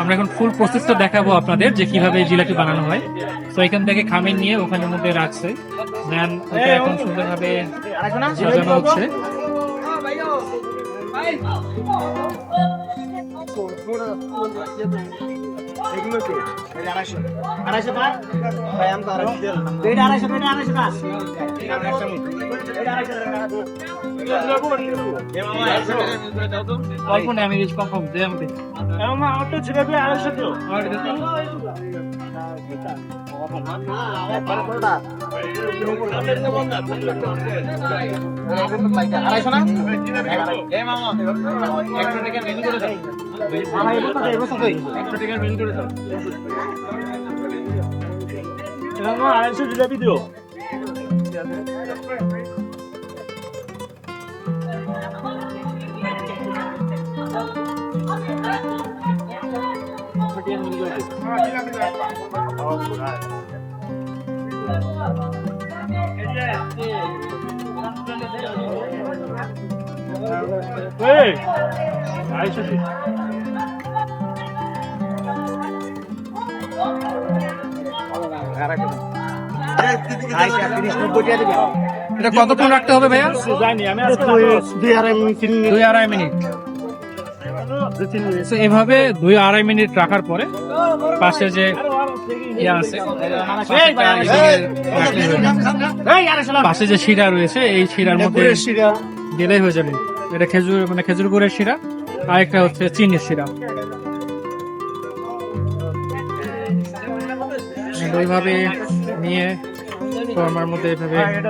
আমরা এখন ফুল প্রসেসটা দেখাবো আপনাদের যে কীভাবে এই জিলাপি বানানো হয় তো এখান থেকে খামির নিয়ে ওখানের মধ্যে রাখছে দেন ওটা এখন সুন্দরভাবে সাজানো হচ্ছে আড়াইশো। পার? এটা আড়াইশো আড়াইশো অল্প নেই আমি রিচ কম কম দে আমাকে। আড়াইশো না? আড়াইশো জিলাপি দিও এই আড়াইশো দিও এটা কতক্ষণ রাখতে হবে ভাইয়া? জানি আমি দুই আড়াই মিনিট। দুই আড়াই মিনিট এভাবে দুই আড়াই মিনিট রাখার পরে পাশে যে ইয়ে পাশে যে শিরা রয়েছে এই শিরার মধ্যে শিরা দিলেই হয়ে যাবে। এটা খেজুর মানে খেজুর গুড়ের শিরা আর একটা হচ্ছে চিনির শিরা ওইভাবে নিয়ে ফর্মার মধ্যে এভাবে আগে।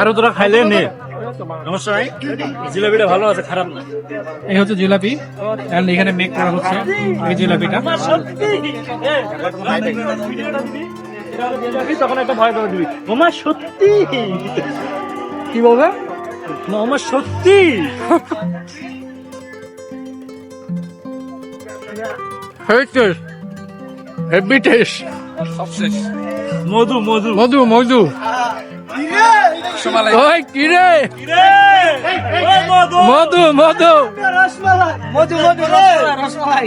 আরও তোরা খাইলে নে। নাই জিলাপিটা ভালো আছে খারাপ না। এই হচ্ছে জিলাপি and এখানে মেক করা হচ্ছে এই জিলাপিটা। তখন একটা ভয় করে দিবি ওমা সত্যি? কি বলবে? না ওমা সত্যি? Heavy taste. মধু মধু। মধু মধু। ওই কি রে মধু। মধু মধু। মধু মধু রসমালাই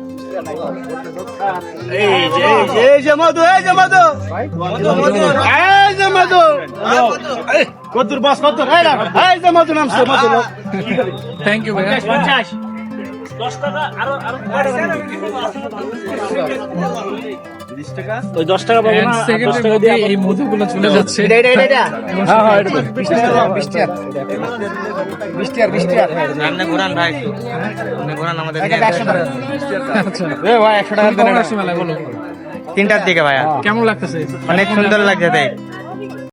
এই যে এই যে মধু এই যে মধু। এই যে মধু। কদ্দুর বাস না এই যে মধু নামছে মধু থ্যাংক ইউ ভাইয়া। পঞ্চাশ দশ টাকা আরও আরও। ওই দশ টাকা পাবো না দশ টাকা দিয়ে এই মধুগুলো চলে যাচ্ছে। হ্যাঁ হ্যাঁ এটা আপনি ঘুরান ভাই। আপনি ঘুরান আমাদের আচ্ছা এ ভাই একশো টাকা কখন আসছে মেলায় বলো। তিনটার দিকে ভাইয়া। কেমন লাগতেছে? অনেক সুন্দর লাগছে দেখ।